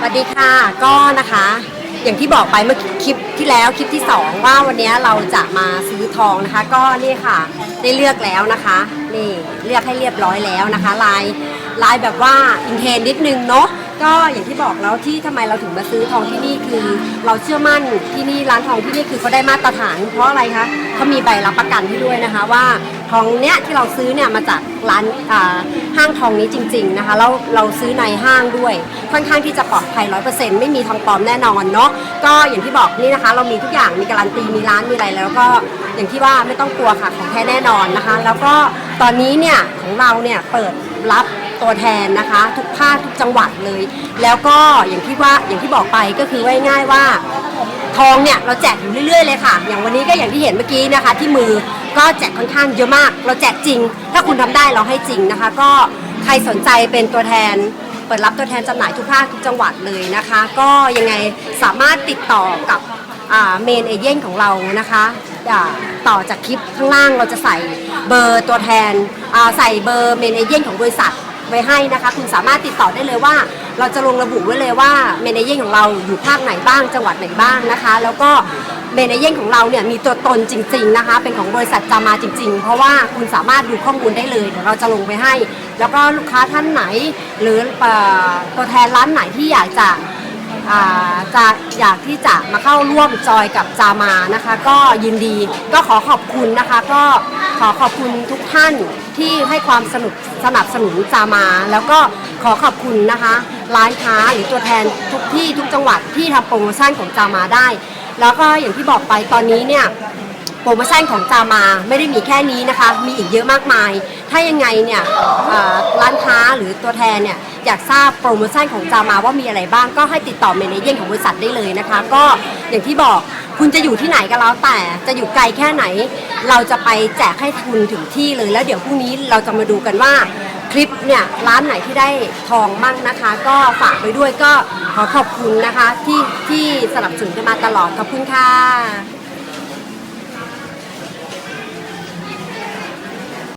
สวัสดีค่ะก็นะคะ อย่างที่บอกไปเมื่อคลิปที่แล้วคลิปที่ 2 ว่าวันนี้เราจะมาซื้อทองนะคะ ก็นี่ค่ะได้เลือกแล้วนะคะ นี่เลือกให้เรียบร้อยแล้วนะคะ ลายลายแบบว่าอินเทนนิดนึงเนาะก็อย่างที่บอกแล้วที่ทำไมเราถึงมาซื้อทองที่นี่คือ เราเชื่อมั่นที่นี่ร้านทองที่นี่คือเขาได้มาตรฐาน เพราะอะไรคะเขามีใบรับประกันให้ด้วยนะคะว่าทองเนี้ยที่เราซื้อเนี่ยมาจากร้านอ่า ห้างทองนี้จริง ๆนะคะแล้วเราซื้อในห้างด้วย ค่อนข้างที่จะปลอดภัยร้อยเปอร์เซ็นต์ไม่มีทองปลอมแน่นอนเนาะก็อย่างที่บอกนี่นะคะ เรามีทุกอย่างมีการันตีมีร้านมีอะไรแล้วก็อย่างที่ว่าไม่ต้องกลัวค่ะของแท้แน่นอนนะคะ แล้วก็ตอนนี้เนี่ยของเราเนี่ยเปิดรับตัวแทนนะคะ ทุกภาคทุกจังหวัดเลย แล้วก็อย่างที่ว่าอย่างที่บอกไปก็คือว่าง่ายว่าทองเนี่ยเราแจกอยู่เรื่อยๆเลยค่ะ อย่างวันนี้ก็อย่างที่เห็นเมื่อกี้นะคะ ที่มือ ก็แจกค่อนข้างเยอะมาก เราแจกจริง ถ้าคุณทำได้เราให้จริงนะคะ ก็ใครสนใจเป็นตัวแทน เปิดรับตัวแทนจำหน่ายทุกภาคทุกจังหวัดเลยนะคะ ก็ยังไงสามารถติดต่อกับเมนเอเย่นของเรานะคะต่อจากคลิปข้างล่างเราจะใส่เบอร์ตัวแทนใส่เบอร์เมนเอเย่นของบริษัทไว้ให้นะคะ คุณสามารถติดต่อได้เลยว่า เราจะลงระบุไว้เลยว่าเมนเย่นของเราอยู่ภาคไหนบ้างจังหวัดไหนบ้างนะคะ แล้วก็ เมนเย่นของเราเนี่ยมีตัวตนจริง ๆนะคะ เป็นของบริษัทจามาจริง ๆ เพราะว่าคุณสามารถดูข้อมูลได้เลยเดี๋ยวเราจะลงไปให้ แล้วก็ลูกค้าท่านไหน หรือเอ่อตัวแทนร้านไหนที่อยากจะอ่าจะอยากที่จะมาเข้าร่วมจอยกับจามานะคะ ก็ยินดีก็ขอขอบคุณนะคะ ก็ขอขอบคุณทุกท่านที่ให้ความสนุกสนับสนุนจามา แล้วก็ขอขอบคุณนะคะ ร้านค้าหรือตัวแทนทุกที่ทุกจังหวัดที่ทำโปรโมชั่นของจามาได้ แล้วก็อย่างที่บอกไปตอนนี้เนี่ยโปรโมชั่นของจามาไม่ได้มีแค่นี้นะคะ มีอีกเยอะมากมาย ถ้ายังไงเนี่ยเอ่อร้านค้าหรือตัวแทนเนี่ยอยากทราบโปรโมชั่นของจามาว่ามีอะไรบ้างก็ให้ติดต่อเมเนเจอร์ของบริษัทได้เลยนะคะ ก็อย่างที่บอกคุณจะอยู่ที่ไหนก็แล้วแต่จะอยู่ไกลแค่ไหน เราจะไปแจกให้คุณถึงที่เลยแล้วเดี๋ยวพรุ่งนี้เราจะมาดูกันว่า คลิปเนี่ยร้านไหนที่ได้ทองมั่งนะคะ ก็ฝากไปด้วยก็ขอขอบคุณนะคะที่ที่สนับสนุนกันมาตลอดขอบคุณค่ะ